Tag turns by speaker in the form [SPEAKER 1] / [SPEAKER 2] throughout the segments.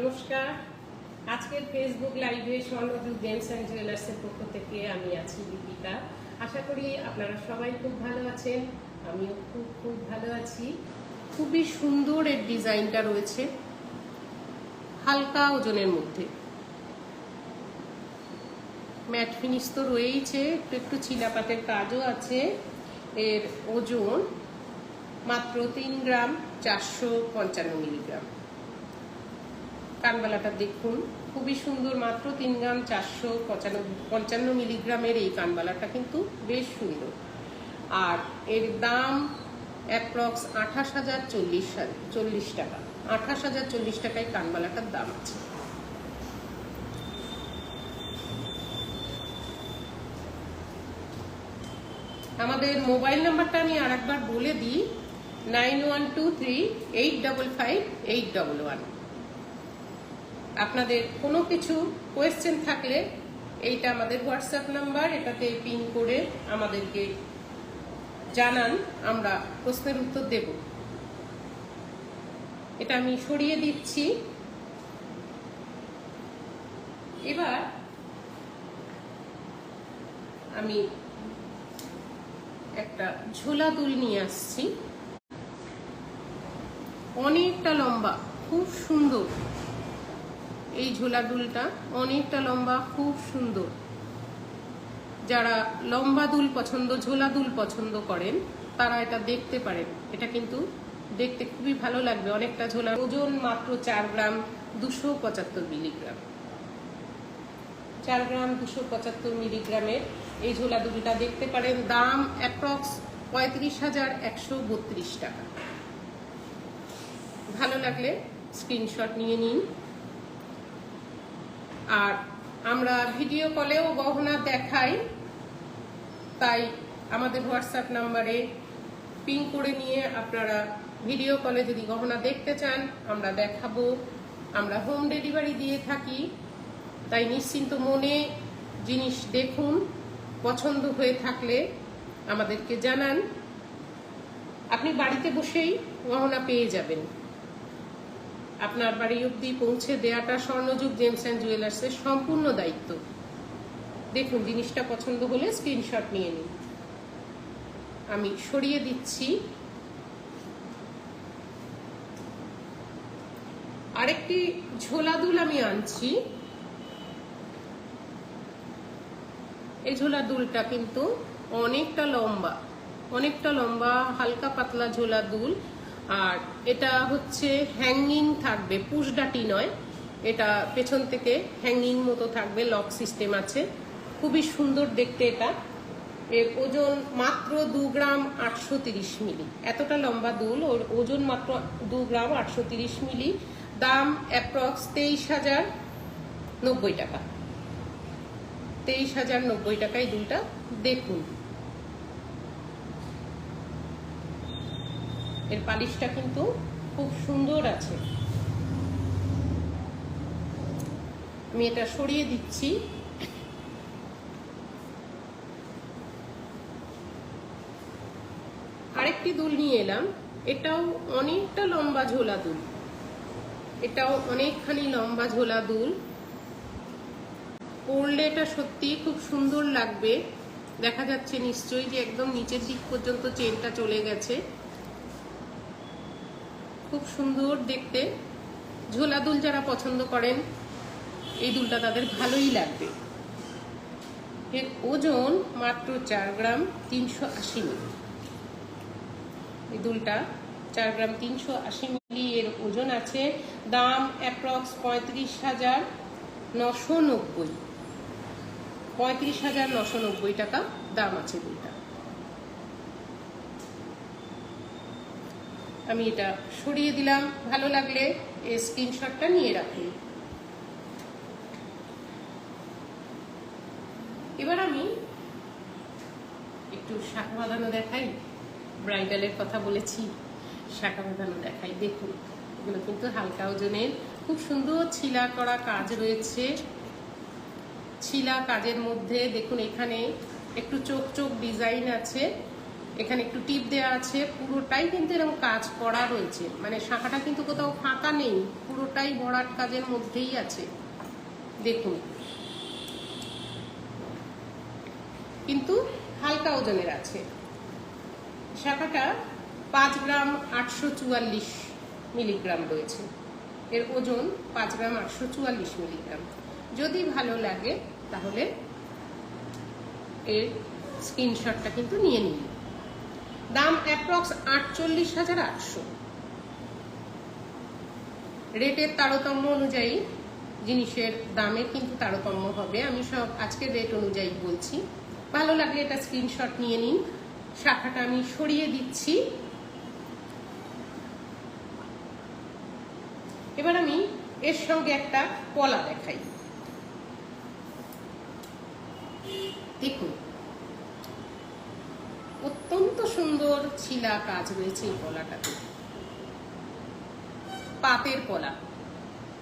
[SPEAKER 1] নমস্কার। আজকের ফেসবুক লাইভে স্বর্ণযুগ জেমস অ্যান্ড জুয়েলার্সের পক্ষ থেকে আমি আছি দীপিকা। আশা করি আপনারা সবাই খুব ভালো আছেন, আমিও খুব খুব ভালো আছি। খুবই সুন্দর এর ডিজাইনটা রয়েছে, হালকা ওজনের মধ্যে। ম্যাট ফিনিশ তো রয়েইছে, একটু একটু চিলাপাতের কাজও আছে। এর ওজন মাত্র তিন গ্রাম, চারশো পঞ্চান্ন মিলিগ্রাম। কানবালাটা দেখুন। খুবই সুন্দর মাত্র তিন গ্রাম চারশো পঁচানব্বই, পঞ্চান্ন মিলিগ্রামের এই কানবালাটা কিন্তু বেশ সুন্দর। আর এর দাম অ্যাপ্রক্স আঠাশ হাজার চল্লিশ চল্লিশ টাকা। আঠাশ হাজার চল্লিশ টাকায় কানবালাটার দাম আছে। আমাদের মোবাইল নাম্বারটা আমি আর একবার বলে দিই, nine one two three eight double five eight double one. আপনাদের কোনো কিছু কোয়েশ্চেন থাকলে এইটা আমাদের হোয়াটসঅ্যাপ নাম্বার এটাতে পিন করে আমাদেরকে জানান, আমরা প্রশ্নের উত্তর দেব। এটা আমি সরিয়ে দিচ্ছি। এবার আমি একটা ঝোলা দুল নিয়ে আসছি। অনেকটা লম্বা, খুব সুন্দর। এই ঝোলা দুলটা অনেকটা লম্বা, খুব সুন্দর। যারা লম্বা দুল পছন্দ, ঝোলা দুল পছন্দ করেন, তারা এটা দেখতে পারেন। এটা কিন্তু দেখতে খুবই ভালো লাগবে। অনেকটা ঝোলা ওজন মাত্র চার গ্রাম দুশো পঁচাত্তর মিলিগ্রাম। চার গ্রাম দুশো পঁচাত্তর মিলিগ্রামের এই ঝোলা দুলটা দেখতে পারেন। দাম অ্যাপ্রক্স পঁয়ত্রিশ হাজার একশো বত্রিশ টাকা। ভালো লাগলে স্ক্রিনশট নিয়ে নিন। আর আমরা ভিডিও কলেও গহনা দেখাই। তাই আমাদের হোয়াটসঅ্যাপ নাম্বারে পিং করে নিয়ে আপনারা ভিডিও কলে যদি গহনা দেখতে চান, আমরা দেখাবো। আমরা হোম ডেলিভারি দিয়ে থাকি। তাই নিশ্চিন্ত মনে জিনিস দেখুন, পছন্দ হয়ে থাকলে আমাদেরকে জানান। আপনি বাড়িতে বসেই গহনা পেয়ে যাবেন। আপনার বাড়ি অব্দি পৌঁছে দেয়াটা স্বর্ণযুগ জেমস অ্যান্ড জুয়েলার্সের সম্পূর্ণ দায়িত্ব। দেখুন, জিনিসটা পছন্দ হলে স্ক্রিনশট নিয়ে নিন। আমি সরিয়ে দিচ্ছি। আরেকটি ঝোলা দুল আমি আনছি। এই ঝোলা দুলটা কিন্তু অনেকটা লম্বা অনেকটা লম্বা, হালকা পাতলা ঝোলা দুল আর এটা হচ্ছে হ্যাঙ্গিং থাকবে পুশডাটি নয়। এটা পেছন থেকে হ্যাঙ্গিং মতো থাকবে লক সিস্টেম আছে। খুবই সুন্দর দেখতে এটা। এর ওজন মাত্র দু গ্রাম আটশো তিরিশ মিলি। এতটা লম্বা দুল, ওর ওজন মাত্র দু গ্রাম আটশো তিরিশ মিলি। দাম অ্যাপ্রক্স তেইশ হাজার নব্বই টাকা। তেইশ হাজার নব্বই টাকায় দুলটা দেখুন। এর পালিশটা কিন্তু খুব সুন্দর আছে। আমি এটা সরিয়ে দিচ্ছি। আরেকটি দুল নিয়ে এলাম। এটাও অনেকটা লম্বা ঝোলা দুল। এটাও অনেকখানি লম্বা ঝোলা দুল। পরলে এটা সত্যি খুব সুন্দর লাগবে। দেখা যাচ্ছে নিশ্চয়ই যে একদম নিচের দিক পর্যন্ত চেনটা চলে গেছে। খুব সুন্দর দেখতে। ঝোলা দুল যারা পছন্দ করেন, এই দুলটা তাদের ভালোই লাগবে। এর ওজন মাত্র চার গ্রাম তিনশো আশি মিলি। এই দুলটা চার গ্রাম তিনশো আশি মিলি এর ওজন আছে। দাম অ্যাপ্রক্স পঁয়ত্রিশ হাজার নশো নব্বই। পঁয়ত্রিশ হাজার নশো নব্বই টাকা দাম আছে দুলটা। আমি এটা সরিয়ে দিলাম। ভালো লাগলে এই স্ক্রিনশটটা নিয়ে রাখুন। এবার আমি একটু শাখা বাঁধানো দেখাই। ব্রাইডালের কথা বলেছি, শাখা বাঁধানো দেখাই। দেখুন, এগুলো কিন্তু হালকা ওজনের। খুব সুন্দর ছিলা করা কাজ রয়েছে। ছিলা কাজের মধ্যে দেখুন এখানে একটু চোখ চোখ ডিজাইন আছে। এখানে একটু টিপ দেওয়া আছে, পুরোটাই কিন্তু এরকম কাজ করা রয়েছে। মানে শাখাটা কিন্তু কোথাও ফাঁকা নেই, পুরোটাই বড়ার কাজের মধ্যেই আছে। দেখুন। কিন্তু হালকা ওজনের আছে। শাখাটা পাঁচ গ্রাম আটশো চুয়াল্লিশ মিলিগ্রাম রয়েছে। এর ওজন পাঁচ গ্রাম আটশো চুয়াল্লিশ মিলিগ্রাম। যদি ভালো লাগে, তাহলে এর স্ক্রিনশটটা কিন্তু নিয়ে নিন। দাম অ্যাপ্রক্স আটচল্লিশ হাজার আটশো। রেটের তারতম্য অনুযায়ী জিনিসের দামের কিন্তু তারতম্য হবে। আমি সব আজকের রেট অনুযায়ী বলছি। ভালো লাগলে এটা স্ক্রিনশট নিয়ে নিন। শাখাটা আমি সরিয়ে দিচ্ছি। এবার আমি এর সঙ্গে একটা কলা দেখাই। দেখুন অত্যন্ত সুন্দর ছিলা কাজ রয়েছে এই কলাটাতে। পাতের কলা।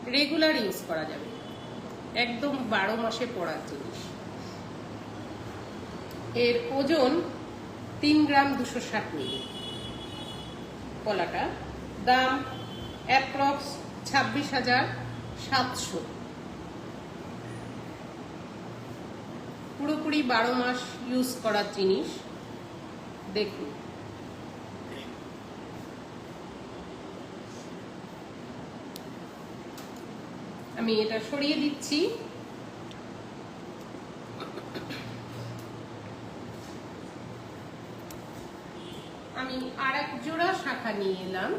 [SPEAKER 1] রেগুলার ইউজ করা যাবে। একদম বারো মাসে পড়ার জিনিস। এর ওজন তিন গ্রাম দুশো ষাট মিলি। কলাটা দাম অ্যাপ্রক্স ছাব্বিশ হাজার সাতশো। পুরোপুরি বারো মাস ইউজ করার জিনিস। দেখুন। আমি এটা সরিয়ে দিচ্ছি। আমি আর এক জোড়া শাখা নিয়ে এলাম।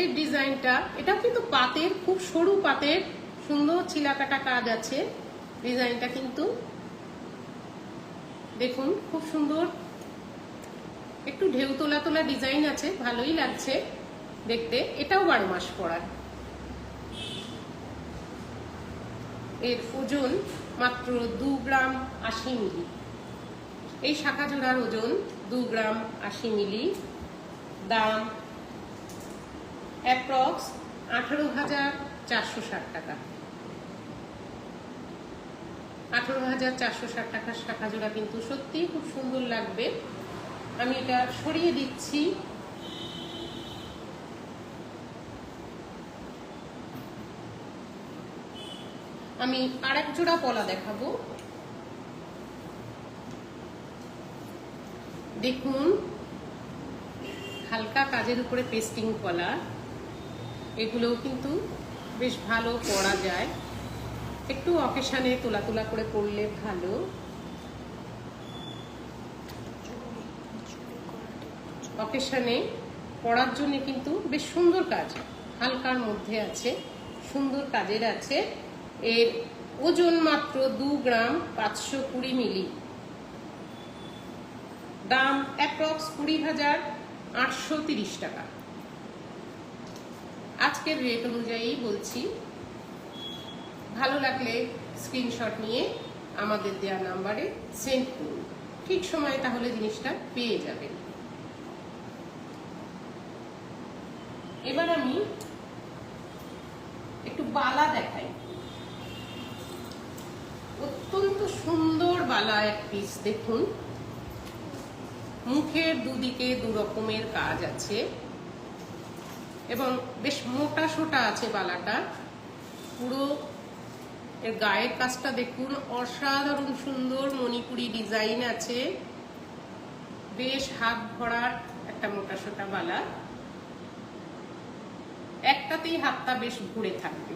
[SPEAKER 1] এই ডিজাইনটা, এটা কিন্তু পাতের, খুব সরু পাতের, সুন্দর চিলাকাটা কাজ আছে। ডিজাইনটা কিন্তু দেখুন, খুব সুন্দর। একটু ঢেউ তোলা তোলা ডিজাইন আছে, ভালোই লাগছে দেখতে। এটাও বারো মাস পরার। এর ওজন মাত্র দু গ্রাম আশি মিলি। এই শাখা জোড়ার ওজন দু গ্রাম আশি মিলি। দাম অ্যাপ্রক্স আঠারো হাজার চারশো ষাট টাকা। আঠারো হাজার চারশো ষাট টাকার শাখা জোড়া কিন্তু সত্যিই খুব সুন্দর লাগবে। আমি এটা সরিয়ে দিচ্ছি। আমি আর এক জোড়া পলা দেখাবো। দেখুন, হালকা কাজের উপরে পেস্টিং কলা এগুলোও কিন্তু বেশ ভালো পরা যায়। একটু অকেশানে তোলা তোলা করে পরলে ভালো। অকেশানে পড়ার জন্য কিন্তু বেশ সুন্দর কাজ, হালকার মধ্যে আছে, সুন্দর কাজের আছে। এর ওজন মাত্র দু গ্রাম পাঁচশো কুড়ি মিলি। দাম অ্যাপ্রক্স কুড়ি হাজার আটশো তিরিশ টাকা। আজকের রেট অনুযায়ী বলছি ভালো লাগলে স্ক্রিনশট নিয়ে আমাদের দেওয়া নাম্বারে সেন্ড করুন। ঠিক সময়ে তাহলে জিনিসটা পেয়ে যাবেন। এবার আমি একটু বালা দেখাই। অত্যন্ত সুন্দর বালা এক পিস দেখুন। মুখের দুদিকে দু রকমের কাজ আছে। এবং বেশ মোটা সোটা আছে বালাটা। পুরো এর গায়ের কাজটা দেখুন, অসাধারণ সুন্দর মণিপুরি ডিজাইন আছে। বেশ হাত ভরার একটা মোটা সোটা বালা। একটাতেই হাতটা বেশ ঘুরে থাকবে।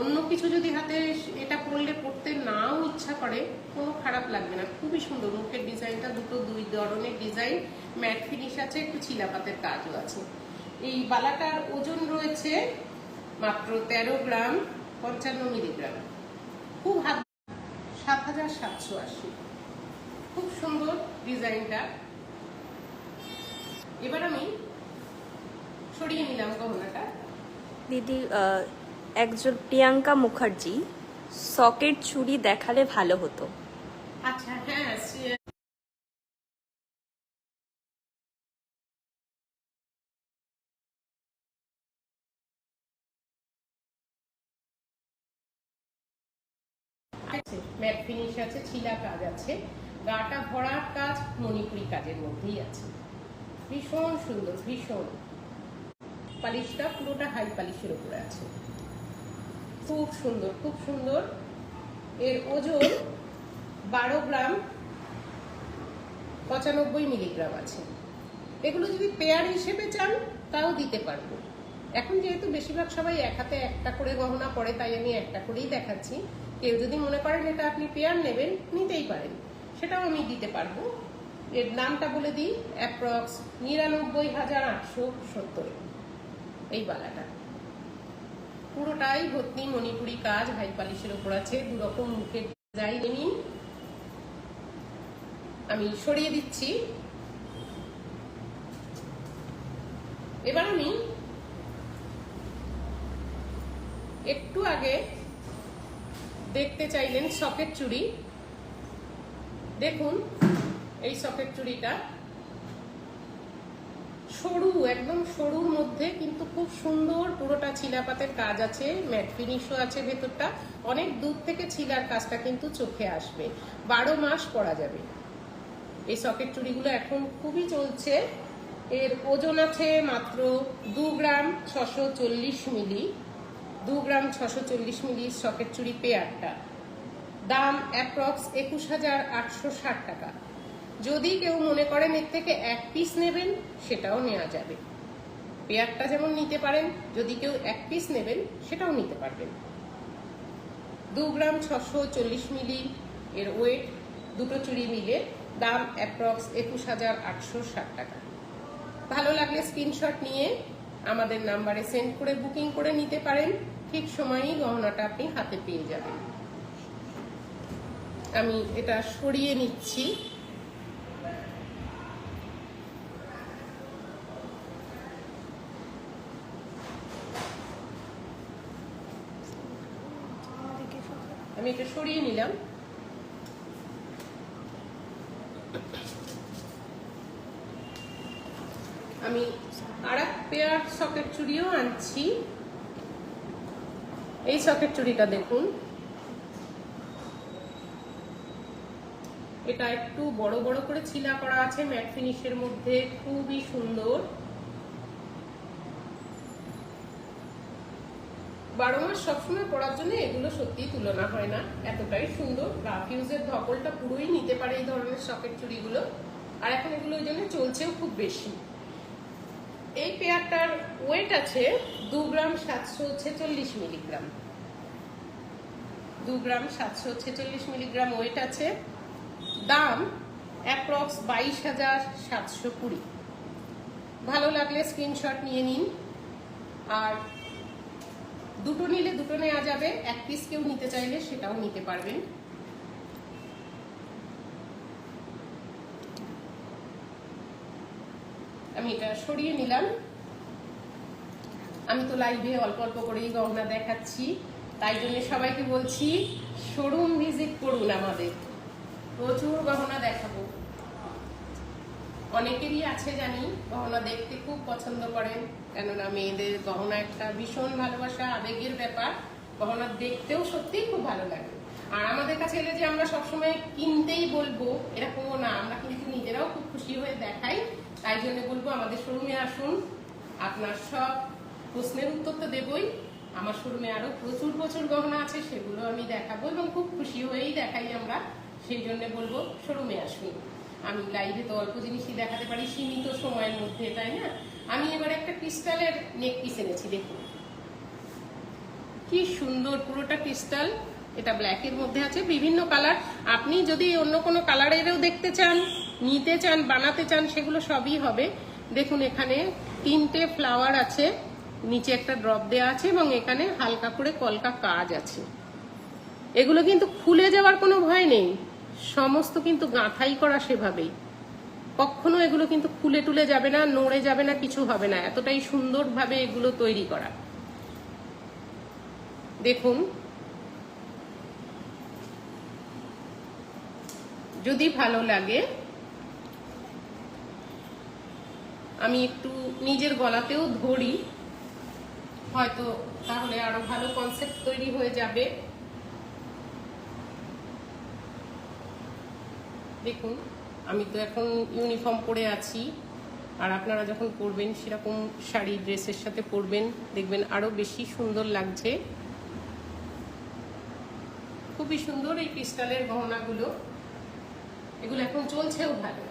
[SPEAKER 1] অন্য কিছু যদি হাতে এটা পরলে পড়তে নাও ইচ্ছা করে, কোনো খারাপ লাগবে না। খুবই সুন্দর মুখের ডিজাইনটা, দুটো দুই ধরনের ডিজাইন। ম্যাট ফিনিশ আছে, একটু চিলাপাতের কাজও আছে। এই বালাটার ওজন রয়েছে মাত্র তেরো গ্রাম, পঞ্চান্ন মিলিগ্রাম। খুব হাত সাত হাজার সাতশো আশি। খুব সুন্দর ডিজাইনটা। এবার আমি সরিয়ে নিলাম গহনাটা।
[SPEAKER 2] দিদি একজন প্রিয়াঙ্কা মুখার্জি সকেট চুড়ি দেখালে ভালো হতো।
[SPEAKER 1] আচ্ছা হ্যাঁ সে- আছে ম্যাট আছে ছিলা কাজ আছে। গাটা ভরার কাজ মণিপুরি কাজের মধ্যেই আছে। ভীষণ সুন্দর, ভীষণ। পালিশটা পুরোটা হাই পালিশের উপরে আছে। খুব সুন্দর খুব সুন্দর। এর ওজন বারো গ্রাম, পঁচানব্বই মিলিগ্রাম আছে। এগুলো যদি পেয়ার হিসেবে চান, তাও দিতে পারব। এখন যেহেতু বেশিরভাগ সবাই এক হাতে একটা করে গহনা পরে, তাই আমি একটা করেই দেখাচ্ছি। কেউ যদি মনে করেন এটা আপনি পেয়ার নেবেন, নিতেই পারেন। সেটাও আমি দিতে পারব। এর নামটা বলে দিই অ্যাপ্রক্স নিরানব্বই হাজার আটশো সত্তর। এই বালাটা। পুরোটাই ভর্তি মণিপুরি কাজ হাই পালিশের ওপর আছে। দু রকম মুখের ডিজাইন নিন আমি সরিয়ে দিচ্ছি। এবার আমি একটু আগে দেখতে চাইলেন সকেট চুড়ি। দেখুন, এই সকেট চুড়িটা। সরু, একদম সরুর মধ্যে কিন্তু খুব সুন্দর পুরোটা ছিলাপাতের কাজ আছে। ম্যাট ফিনিশও আছে ভেতরটা। অনেক দূর থেকে ছিলার কাজটা কিন্তু চোখে আসবে। বারো মাস পরা যাবে। এই সকেট চুড়িগুলো এখন খুবই চলছে। এর ওজন আছে মাত্র দু গ্রাম ছশো মিলি। দু গ্রাম ছশো চল্লিশ মিলি সকেট চুড়ি পেয়ারটা। দাম অ্যাপ্রক্স একুশ হাজার আটশো ষাট টাকা। যদি কেউ মনে করেন এর থেকে এক পিস নেবেন, সেটাও নেওয়া যাবে। পেয়ারটা যেমন নিতে পারেন, যদি কেউ এক পিস নেবেন, সেটাও নিতে পারবেন। দু গ্রাম ছশো চল্লিশ মিলি এর ওয়েট, দুটো চুড়ি মিলে দাম অ্যাপ্রক্স একুশ হাজার আটশো ষাট টাকা। ভালো লাগলে স্ক্রিনশট নিয়ে আমাদের নাম্বারে সেন্ড করে বুকিং করে নিতে পারেন। ঠিক সময়েই গহনাটা আপনি হাতে পেয়ে যাবেন। আমি এটা সরিয়ে নিচ্ছি। আমি এটা সরিয়ে নিলাম। আমি আর এক পেয়ার সকেট চুড়িও আনছি। এই সকেট চুড়িটা দেখুন। এটা একটু বড় বড় করে ছিলা করা আছে ম্যাট ফিনিশের মধ্যে, খুবই সুন্দর। বারো মাস সবসময় পড়ার জন্য এগুলো সত্যি তুলনা হয় না, এতটাই সুন্দর। রাফিউজের ধকলটা পুরোই নিতে পারে এই ধরনের সকেট চুড়িগুলো। আর এখন এগুলো ওই জন্য চলছেও খুব বেশি। এই পেয়ারটার ওয়েট আছে দু গ্রাম সাতশো ছেচল্লিশ মিলিগ্রাম। দু গ্রাম সাতশো ছেচল্লিশ মিলিগ্রাম ওয়েট আছে। দাম অ্যাপ্রক্স বাইশ হাজার সাতশো কুড়ি। ভালো লাগলে স্ক্রিনশট নিয়ে নিন। আর দুটো নিলে দুটো নেওয়া যাবে। এক পিস কেউ নিতে চাইলে সেটাও নিতে পারবেন। আমি এটা সরিয়ে নিলাম। আমি তো লাইভে অল্প অল্প করেই গহনা দেখাচ্ছি। তাই জন্য সবাইকে বলছি শোরুম ভিজিট করুন আমাদের। প্রচুর গহনা দেখাবো। অনেকেরই আছে জানি, গহনা দেখতে খুব পছন্দ করেন। কেননা মেয়েদের গহনা একটা ভীষণ ভালোবাসা, আবেগের ব্যাপার। গহনা দেখতেও সত্যিই খুব ভালো লাগে। আর আমাদের কাছে এলে যে আমরা সবসময় কিনতেই বলব, এরকমও না। আমরা কিন্তু নিজেরাও খুব খুশি হয়ে দেখাই। তাই জন্য বলব, আমাদের শোরুমে আসুন, আপনার সব প্রশ্নের উত্তর তো দেবই। আমার শোরুমে আরও প্রচুর প্রচুর গহনা আছে, সেগুলো আমি দেখাবো এবং খুব খুশি হয়েই দেখাই আমরা। সেই জন্য বলব শোরুমে আসুন। আমি লাইভে তো অল্প জিনিসই দেখাতে পারি, সীমিত সময়ের মধ্যে, তাই না? আমি এবার একটা ক্রিস্টালের নেক পিস এনেছি, দেখুন। কি সুন্দর, পুরোটা ক্রিস্টাল এটা ব্ল্যাকের মধ্যে আছে, বিভিন্ন কালার আপনি যদি অন্য কোনো কালারেরও দেখতে চান নিতে চান, বানাতে চান, সেগুলো সবই হবে। দেখুন, এখানে তিনটে ফ্লাওয়ার আছে, নিচে একটা ড্রপ দেওয়া আছে এবং এখানে হালকা করে কলকা কাজ আছে। এগুলো কিন্তু খুলে যাওয়ার কোনো ভয় নেই। সমস্ত কিন্তু গাঁথাই করা সেভাবেই। কখনো এগুলো কিন্তু খুলে টুলে যাবে না, নড়ে যাবে না, কিছু হবে না। এতটাই সুন্দরভাবে এগুলো তৈরি করা। দেখুন। যদি ভালো লাগে আমি একটু নিজের গলাতেও ধরি। হয়তো তাহলে আরও ভালো কনসেপ্ট তৈরি হয়ে যাবে। দেখুন, আমি তো এখন ইউনিফর্ম পরে আছি। আর আপনারা যখন পরবেন, সেরকম শাড়ি, ড্রেসের সাথে পরবেন। দেখবেন আরও বেশি সুন্দর লাগছে। খুবই সুন্দর এই ক্রিস্টালের গহনাগুলো। এগুলো এখন চলছেও ভালো।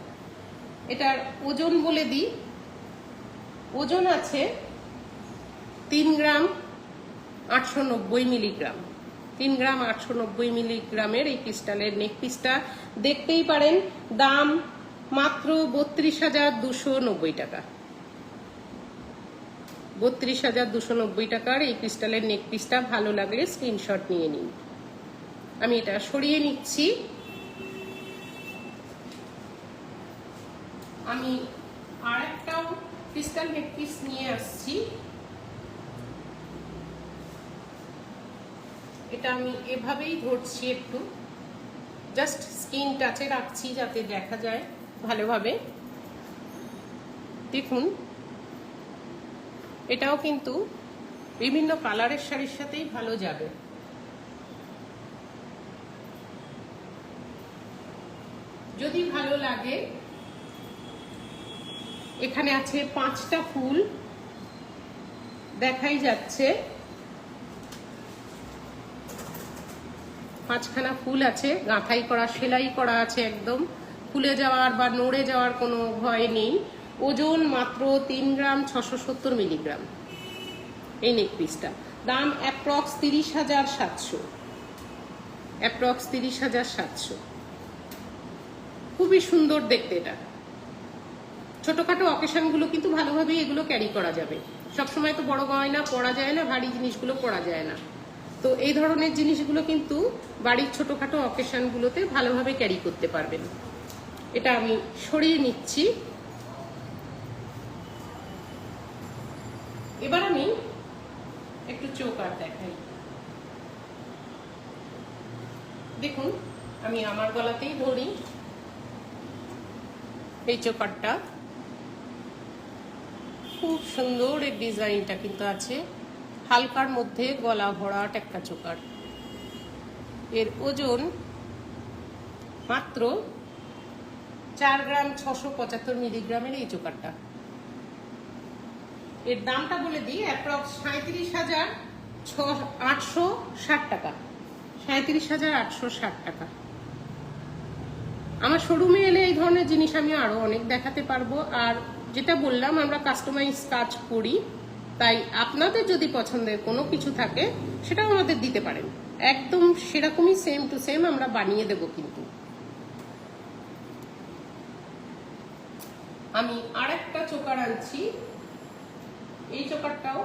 [SPEAKER 1] এটার ওজন বলে দিই। ওজন আছে তিন গ্রাম আটশো নব্বই মিলিগ্রাম। তিন গ্রাম আটশো নব্বই মিলিগ্রামের এই ক্রিস্টালের নেক পিসটা দেখতেই পারেন, দাম মাত্র বত্রিশ হাজার দুশো নব্বই টাকা। বত্রিশ হাজার দুশো নব্বই টাকার এই ক্রিস্টালের নেক পিসটা ভালো লাগলে স্ক্রিনশট নিয়ে নিন। আমি এটা সরিয়ে নিচ্ছি। আমি আর একটাও ক্রিস্টাল নেক পিস নিয়ে আসছি এটা আমি এভাবেই ধরছি একটু। জাস্ট স্কিন টাচে রাখছি যাতে দেখা যায় ভালোভাবে। দেখুন। এটাও কিন্তু বিভিন্ন কালারের শাড়ির সাথেই ভালো যাবে। যদি ভালো লাগে এখানে আছে পাঁচটা ফুল। দেখাই যাচ্ছে। পাঁচখানা ফুল আছে। গাঁথাই করা, সেলাই করা আছে একদম। ফুলে যাওয়ার বা নড়ে যাওয়ার কোনো ভয় নেই। ওজন মাত্র তিন গ্রাম ছশো সত্তর মিলিগ্রাম। এই নেক পিসটা দাম অ্যাপ্রক্স তিরিশ হাজার সাতশো। অ্যাপ্রক্স তিরিশ হাজার সাতশো। খুবই সুন্দর দেখতে এটা। ছোটখাটো অকেশনগুলো কিন্তু ভালোভাবেই এগুলো ক্যারি করা যাবে। সবসময় তো বড় গয়না পরা যায় না, ভারী জিনিসগুলো পরা যায় না। তো এই ধরনের জিনিসগুলো কিন্তু বাড়ির ছোটোখাটো অকেশনগুলোতে ভালোভাবে ক্যারি করতে পারবেন। এটা আমি সরিয়ে নিচ্ছি। এবার আমি একটু চৌকার দেখাই। দেখুন, আমি আমার গলাতেই ধরি। এই চোকারটা খুব সুন্দর এই ডিজাইনটা কিন্তু আছে। হালকার মধ্যে গলা ভরাট একটা চোকার। এর ওজন মাত্র চার গ্রাম ছশো পঁচাত্তর মিলিগ্রামের এই চোকারটা। এর দামটা বলে দিই, অ্যাপ্রক্স সাঁত্রিশ হাজার ছ, আটশো ষাট টাকা। সাঁত্রিশ হাজার আটশো ষাট টাকা। আমার শোরুমে এলে এই ধরনের জিনিস আমি আরও অনেক দেখাতে পারব। আর যেটা বললাম, আমরা কাস্টমাইজ কাজ করি, তাই আপনাদের যদি পছন্দের কোনো কিছু থাকে, সেটাও আমাদের দিতে পারেন। একদম সেরকমই সেম টু সেম আমরা বানিয়ে দেব কিন্তু। আমি আর একটা চোকার আনছি। এই চোকারটাও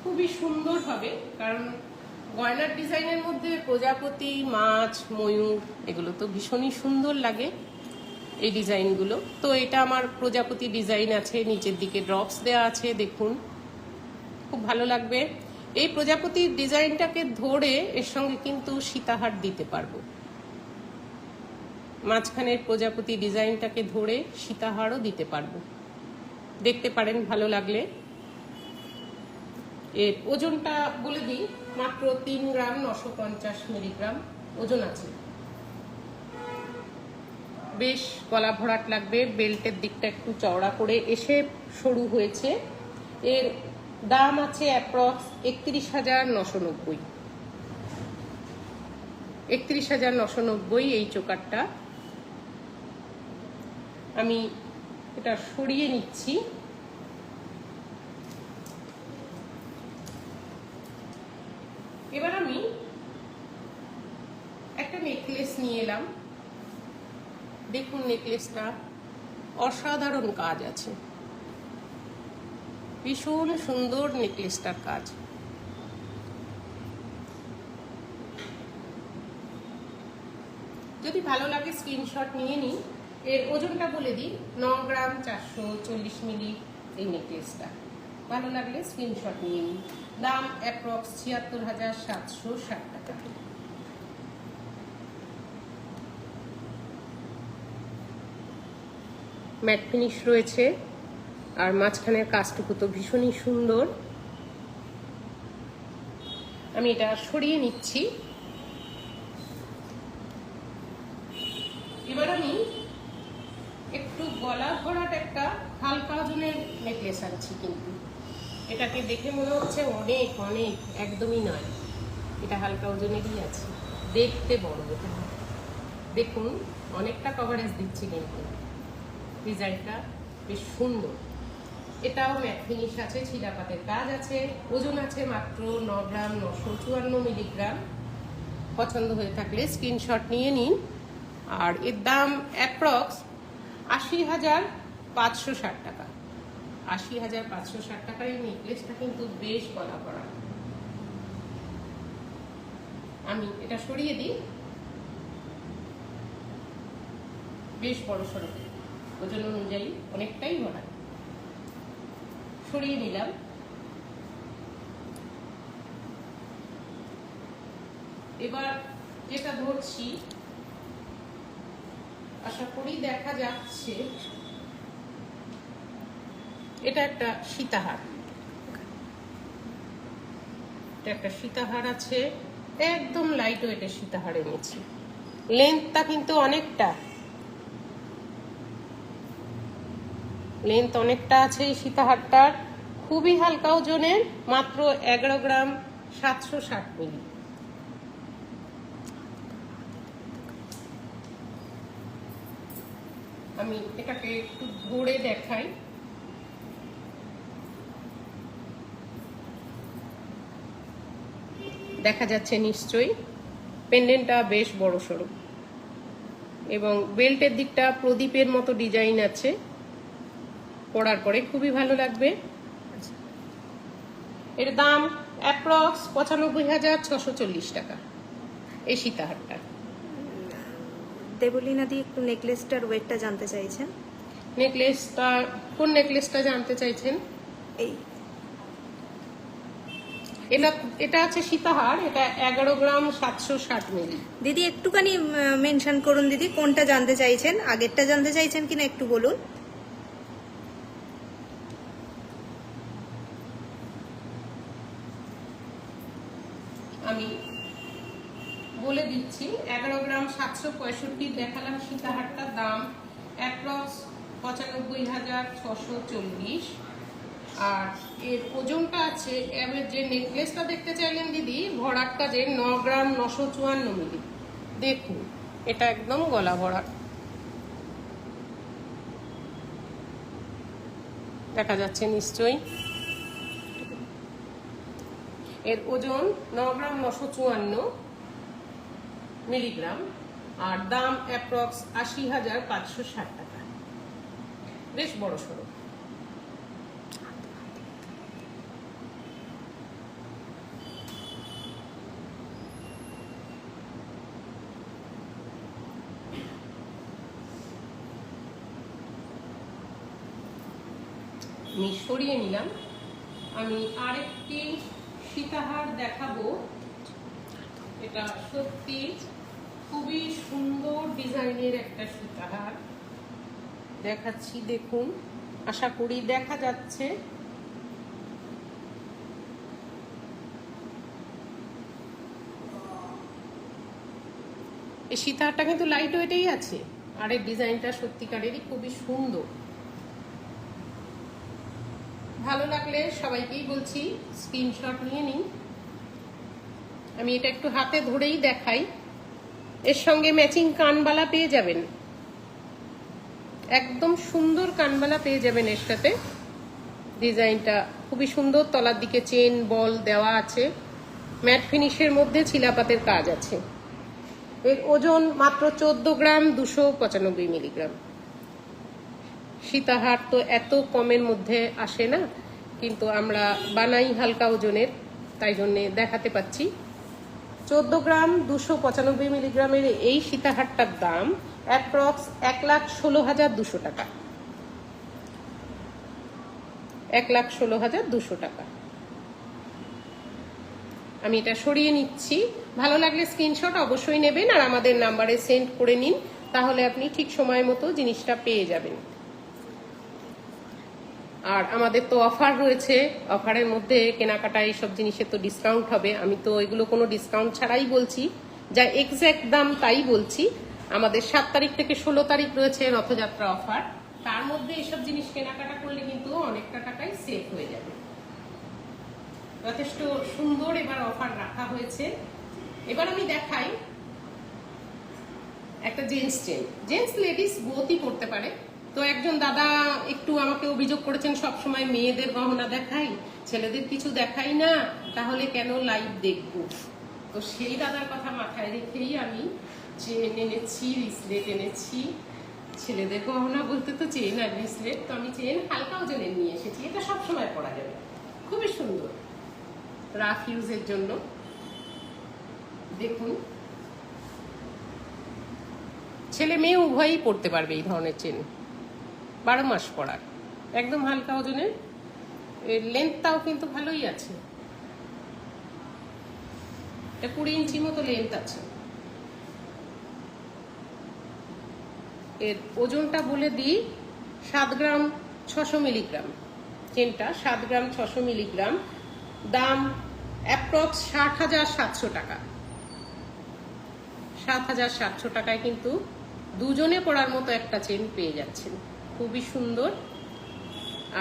[SPEAKER 1] খুবই সুন্দর হবে, কারণ গয়নার ডিজাইনের মধ্যে প্রজাপতি, মাছ, ময়ূর, এগুলো তো ভীষণই সুন্দর লাগে। এই ডিজাইনগুলো। তো এটা আমার প্রজাপতি ডিজাইন আছে, নিচের দিকে ড্রপস দেওয়া আছে, দেখুন। খুব ভালো লাগবে। এই প্রজাপতির ডিজাইনটাকে ধরে এর সঙ্গে কিন্তু সীতাহার দিতে পারব। মাঝখানের প্রজাপতি ডিজাইনটাকে ধরে সীতাহারও দিতে পারব। দেখতে পারেন, ভালো লাগলে। এর ওজনটা বলে দিই, মাত্র তিন গ্রাম নশো পঞ্চাশ মিলিগ্রাম ওজন আছে। বেশ গলা ভরাট লাগবে, বেল্টের দিকটা একটু চওড়া করে এসে সরু হয়েছে। এর দাম আছে অ্যাপ্রক্স একত্রিশ হাজার নশো নব্বই। একত্রিশ হাজার নশো নব্বই এই চোকারটা। আমি এটা সরিয়ে নিচ্ছি এবার আমি একটা নেকলেস নিয়ে এলাম দেখুন নেকলেসটা অসাধারণ কাজ আছে। ভীষণ সুন্দর নেকলেসটার কাজ। যদি ভালো লাগে স্ক্রিনশট নিয়ে নিন। এর ওজনটা বলে দিই, ন গ্রাম চারশো চল্লিশ মিলি এই নেকলেসটা। ভালো লাগলে স্ক্রিনশট নিয়ে নিন। দাম অ্যাপ্রক্স ছিয়াত্তর হাজার সাতশো ষাট টাকা। ম্যাট ফিনিশ রয়েছে। আর মাঝখানের কাজটুকু তো ভীষণই সুন্দর। আমি এটা সরিয়ে নিচ্ছি। এবার আমি একটু গলা ভরাট একটা হালকা ওজনের নেকলেস আনছি কিন্তু। এটাকে দেখে মনে হচ্ছে অনেক অনেক, একদমই নয়। এটা হালকা ওজনেরই আছে। দেখতে বড়। দেখুন, অনেকটা কভারেজ দিচ্ছি কিন্তু। ডিজাইনটা বেশ সুন্দর। এটাও ম্যাট ফিনিশ আছে ছিলাপাতের কাজ আছে, ওজন আছে মাত্র ন গ্রাম নশো চুয়ান্ন মিলিগ্রাম। পছন্দ হয়ে থাকলে স্ক্রিনশট নিয়ে নিন। আর এর দাম অ্যাপ্রক্স আশি হাজার পাঁচশো ষাট টাকা। আশি হাজার পাঁচশো ষাট টাকার এই নেকলেসটা কিন্তু বেশ গলা পড়া আমি এটা সরিয়ে দিই। বেশ বড় সড়ো ওজন অনুযায়ী অনেকটাই ভরা সরিয়ে নিলাম। এবার যেটা ধরছি, আশা করি দেখা যাচ্ছে, এটা একটা সীতাহার। এটা একটা সীতাহার আছে, একদম লাইট ওয়েটের সীতাহার এনেছি লেন্থটা কিন্তু অনেকটা। লেন্থ অনেকটা আছে এই সীতাহারটার। খুবই হালকা ওজনের, মাত্র এগারো গ্রাম সাতশো ষাট মিলি। আমি এটাকে একটু ধরে দেখাই। দেখা যাচ্ছে নিশ্চয়ই পেন্ডেন্টটা বেশ বড় সড়ো এবং বেল্টের দিকটা প্রদীপের মতো ডিজাইন আছে। পরার পরে খুবই ভালো লাগবে। এর দাম অ্যাপ্রক্স পঁচানব্বই হাজার ছশো চল্লিশ টাকা। এই সীতাহারটা।
[SPEAKER 2] দেবলীনা দি একটু নেকলেসটার ওয়েটটা জানতে চাইছেন?
[SPEAKER 1] নেকলেসটা কোন নেকলেসটা জানতে চাইছেন?
[SPEAKER 2] এই।
[SPEAKER 1] এটা এটা আছে সীতাহার এটা এগারো গ্রাম সাতশো ষাট মিলি।
[SPEAKER 2] দিদি একটুখানি মেনশন করুন দিদি কোনটা জানতে চাইছেন? আগেরটা জানতে চাইছেন কিনা একটু বলুন।
[SPEAKER 1] আমি বলে দিচ্ছি, এগারো গ্রাম সাতশো পঁয়ষট্টি দেখালাম সীতাহারটার দাম অ্যাপ্রক্স পঁচানব্বই হাজার ছশো চল্লিশ। আর এর ওজনটা আছে এবার যে নেকলেসটা দেখতে চাইলেন দিদি ভরাট কাজে ন গ্রাম নশো চুয়ান্ন মিলি। দেখুন, এটা একদম গলা ভরা দেখা যাচ্ছে নিশ্চয়ই। এর ওজন ন গ্রাম নশো চুয়ান্ন মিলিগ্রাম, আর দাম অ্যাপ্রক্স আশি হাজার পাঁচশো ষাট টাকা। বেশ বড় সড়ো সরিয়ে নিলাম। আমি আরেকটি সীতাহার দেখাবো। এটা সত্যি খুবই সুন্দর ডিজাইনের একটা সীতাহার। দেখাচ্ছি, দেখুন। আশা করি দেখা যাচ্ছে। এই সীতাহারটা কিন্তু লাইট ওয়েটেই আছে। আর এর ডিজাইনটা সত্যিকারেরই খুবই সুন্দর। ভালো লাগলে সবাইকেই বলছি স্ক্রিনশট নিয়ে নিন। আমি এটা একটু হাতে ধরেই দেখাই। এর সঙ্গে ম্যাচিং কানবালা পেয়ে যাবেন। একদম সুন্দর কানবালা পেয়ে যাবেন এর সাথে। ডিজাইনটা খুবই সুন্দর, তলার দিকে চেন বল দেওয়া আছে। ম্যাট ফিনিশের মধ্যে ছিলাপাতের কাজ আছে। এর ওজন মাত্র চোদ্দ গ্রাম, দুশো পঁচানব্বই মিলিগ্রাম সীতাহার তো এত কমের মধ্যে আসে না, কিন্তু আমরা বানাই হালকা ওজনের, তাই জন্যে দেখাতে পাচ্ছি। চোদ্দ গ্রাম দুশো পঁচানব্বই মিলিগ্রামের এই সীতাহারটার দাম অ্যাপ্রক্স এক লাখ ষোলো হাজার দুশো টাকা। এক লাখ ষোলো হাজার দুশো টাকা। আমি এটা সরিয়ে নিচ্ছি। ভালো লাগলে স্ক্রিনশট অবশ্যই নেবেন আর আমাদের নাম্বারে সেন্ড করে নিন, তাহলে আপনি ঠিক সময় মতো জিনিসটা পেয়ে যাবেন। আর আমাদের তো অফার রয়েছে। অফারের মধ্যে কেনাকাটা এইসব জিনিসের তো ডিসকাউন্ট হবে। আমি তো এগুলো কোনো ডিসকাউন্ট ছাড়াই বলছি। যা এক্স্যাক্ট দাম তাই বলছি। আমাদের সাত তারিখ থেকে ষোলো তারিখ রয়েছে রথযাত্রা অফার। তার মধ্যে এসব জিনিস কেনাকাটা করলে কিন্তু অনেকটা টাকাই সেভ হয়ে যাবে। যথেষ্ট সুন্দর এবার অফার রাখা হয়েছে। এবার আমি দেখাই একটা জেন্টস চেন জেন্টস লেডিস বোথই করতে পারে। তো একজন দাদা একটু আমাকে অভিযোগ করেছেন সব সময় মেয়েদের গহনা দেখাই, ছেলেদের কিছু দেখাই না, তাহলে কেন লাইভ দেখব? তো সেই দাদার কথা মাথায় রেখেই আমি চেন এনেছি রিসলেট এনেছি। ছেলেদের গহনা বলতে তো চেন আর রিসলেট তো আমি চেন হালকা ওজনের নিয়ে এসেছি, এটা সব সময় পরা যাবে। খুবই সুন্দর। রাফ ইউজের জন্য। দেখুন। ছেলে মেয়ে উভয়ই পড়তে পারবে এই ধরনের চেন বারো মাস পরার একদম হালকা ওজনের। এর লেন্থটাও কিন্তু ভালোই আছে। কুড়ি ইঞ্চি মতো লেন্থ আছে। এর ওজনটা বলে দিই, সাত গ্রাম ছশো মিলিগ্রাম। চেনটা সাত গ্রাম ছশো মিলিগ্রাম। দাম অ্যাপ্রক্স ষাট হাজার সাতশো টাকা। সাত হাজার সাতশো টাকায় কিন্তু দুজনে পড়ার মতো একটা চেন পেয়ে যাচ্ছেন। খুবই সুন্দর।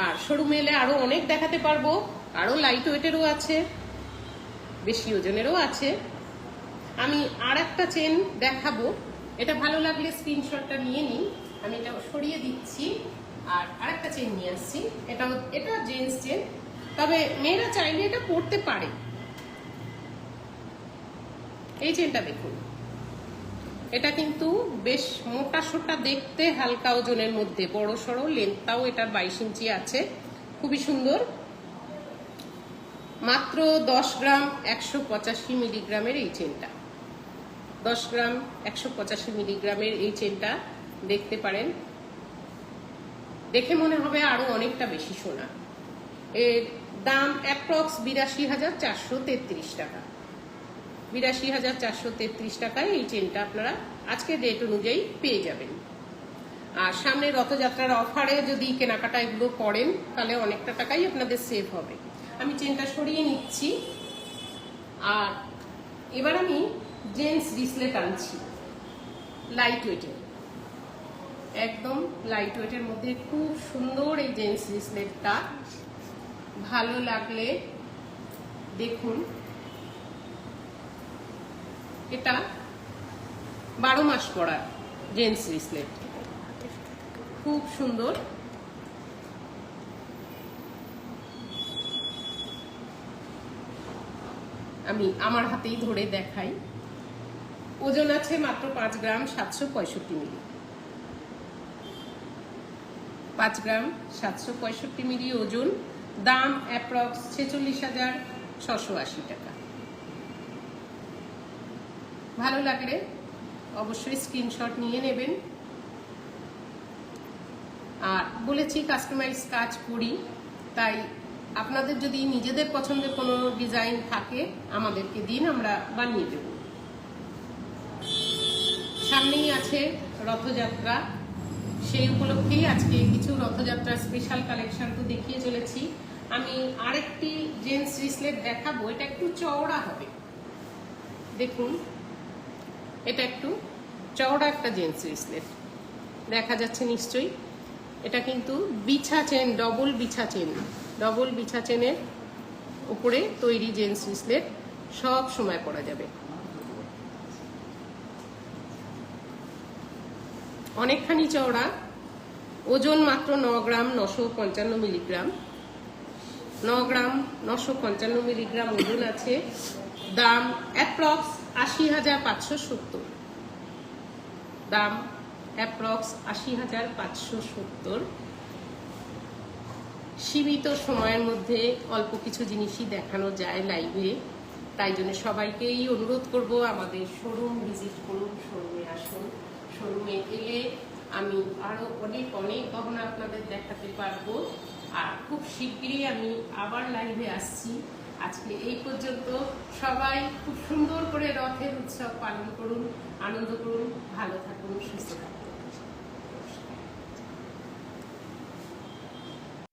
[SPEAKER 1] আর শোরুমে এলে আরও অনেক দেখাতে পারব। আরও লাইট ওয়েটেরও আছে, বেশি ওজনেরও আছে। আমি আর একটা চেন দেখাবো। এটা ভালো লাগলে স্ক্রিনশটটা নিয়ে নিন। আমি এটা সরিয়ে দিচ্ছি। আর আরেকটা চেন নিয়ে আসছি। এটা এটা জেন্টস চেন তবে মেয়েরা চাইলে এটা পরতে পারে। এই চেনটা দেখুন। এটা কিন্তু বেশ মোটা সোটা দেখতে হালকা ওজনের মধ্যে। বড় সড়ো, লেন্থটাও এটার বাইশ ইঞ্চি আছে। খুবই সুন্দর। মাত্র দশ গ্রাম একশো পঁচাশি মিলিগ্রামের এই চেনটা। দশ গ্রাম একশো পঁচাশি মিলিগ্রামের এই চেনটা দেখতে পারেন। দেখে মনে হবে আরও অনেকটা বেশি সোনা। এর দাম অ্যাপ্রক্স বিরাশি হাজার চারশো তেত্রিশ টাকা। বিরাশি হাজার চারশো তেত্রিশ টাকায় এই চেনটা আপনারা আজকে ডেট অনুযায়ী পেয়ে যাবেন। আর সামনে রথযাত্রার অফারে যদি কেনাকাটা এগুলো করেন, তাহলে অনেকটা টাকাই আপনাদের সেভ হবে। আমি চেনটা সরিয়ে নিচ্ছি। আর এবার আমি জেন্টস রিসলেট আনছি। লাইট ওয়েটের একদম লাইট ওয়েটের মধ্যে খুব সুন্দর এই জেন্টস রিসলেটটা ভালো লাগলে দেখুন। এটা বারো মাস পড়ার জেন্টস রিসলেট খুব সুন্দর। আমি আমার হাতেই ধরে দেখাই। ওজন আছে মাত্র পাঁচ গ্রাম সাতশো পঁয়ষট্টি মিলি। পাঁচ গ্রাম সাতশো পঁয়ষট্টি মিলি ওজন। দাম অ্যাপ্রক্স ছেচল্লিশ হাজার ছশো আশি টাকা। ভালো লাগলে অবশ্যই স্ক্রিনশট নিয়ে নেবেন। আর বলেছি কাস্টমাইজ কাজ করি, তাই আপনাদের যদি নিজেদের পছন্দের কোনো ডিজাইন থাকে, আমাদেরকে দিন, আমরা বানিয়ে দেব। সামনেই আছে রথযাত্রা। সেই উপলক্ষেই আজকে কিছু রথযাত্রার স্পেশাল কালেকশন তো দেখিয়ে চলেছি। আমি আরেকটি জেন্টস রিসলেট দেখাবো, এটা একটু চওড়া হবে। দেখুন এটা একটু চওড়া একটা জেন্টস রিসলেট দেখা যাচ্ছে নিশ্চয়ই। এটা কিন্তু বিছা চেন ডবল বিছা চেন ডবল বিছা চেনের উপরে তৈরি জেন্টস রিসলেট সব সময় পরা যাবে। অনেকখানি চওড়া। ওজন মাত্র ন গ্রাম নশো পঞ্চান্ন মিলিগ্রাম। ন গ্রাম নশো পঞ্চান্ন মিলিগ্রাম ওজন আছে। দাম অ্যাপ্রক্স আশি হাজার পাঁচশো সত্তর। দাম অ্যাপ্রক্স আশি হাজার পাঁচশো সত্তর। সীমিত সময়ের মধ্যে অল্প কিছু জিনিসই দেখানো যায় লাইভে। তাই জন্য সবাইকেই অনুরোধ করব আমাদের শোরুম ভিজিট করুন শোরুমে আসুন। শোরুমে এলে আমি আরও অনেক অনেক গহনা আপনাদের দেখাতে পারব। আর খুব শিগগিরই আমি আবার লাইভে আসছি। আজকে এই পর্যন্ত সবাই খুব সুন্দর করে রথের উৎসব পালন করুন, আনন্দ করুন, ভালো থাকুন, সুস্থ থাকুন।